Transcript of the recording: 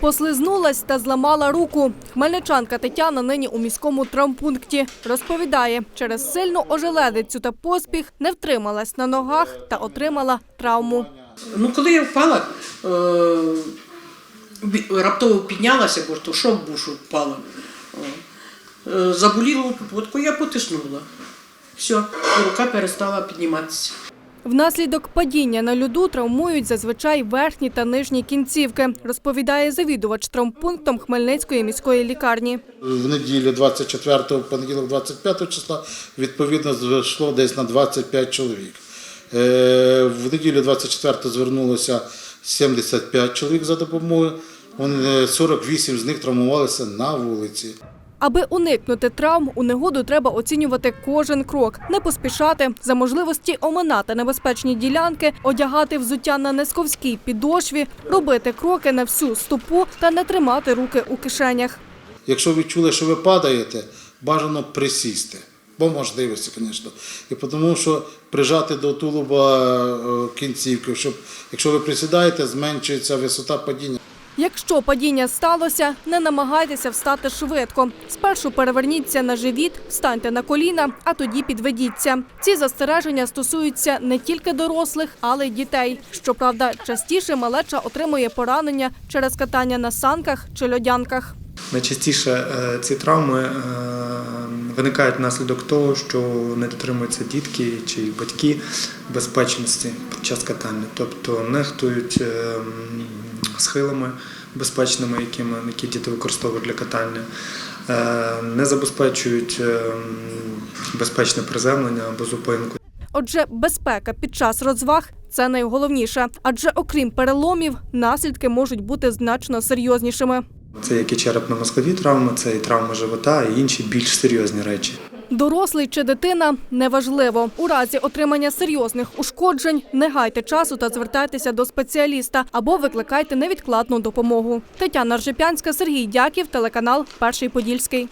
Послизнулась та зламала руку. Хмельничанка Тетяна нині у міському травмпункті. Розповідає, через сильну ожеледицю та поспіх не втрималась на ногах та отримала травму. Ну, коли я впала, е, раптово піднялася, бо то шок був, що впала. Е, попутку, я потиснула. Все, рука перестала підніматися. Внаслідок падіння на льоду травмують зазвичай верхні та нижні кінцівки, розповідає завідувач травмпунктом Хмельницької міської лікарні. В неділю 24, понеділок 25 числа відповідно зайшло десь на 25 чоловік. Е, В неділю 24-го звернулося 75 чоловік за допомогою. 48 з них травмувалися на вулиці. Аби уникнути травм, у негоду треба оцінювати кожен крок, не поспішати, за можливості оминати небезпечні ділянки, одягати взуття на несковській підошві, робити кроки на всю стопу та не тримати руки у кишенях. Якщо ви чули, що ви падаєте, бажано присісти. По можливості, звісно. І тому що прижати до тулуба е, кінцівки, щоб якщо ви присідаєте, зменшується висота падіння. Якщо падіння сталося, не намагайтеся встати швидко. Спершу переверніться на живіт, встаньте на коліна, а тоді підведіться. Ці застереження стосуються не тільки дорослих, але й дітей. Щоправда, частіше малеча отримує поранення через катання на санках чи льодянках. Найчастіше е, ці травми е, виникають внаслідок того, що не дотримуються дітки чи батьки безпечності під час катання, тобто нехтують е, схилами безпечними, які діти використовують для катання, не забезпечують безпечне приземлення або зупинку. Отже, безпека під час розваг це найголовніше, адже окрім переломів, наслідки можуть бути значно серйознішими. Це як і черепно-мозкові травми, це і травми живота, і інші більш серйозні речі. Дорослий чи дитина неважливо. У разі отримання серйозних ушкоджень не гайте часу та звертайтеся до спеціаліста або викликайте невідкладну допомогу. Тетяна Ржепянська, Сергій Дяків, телеканал Перший Подільський.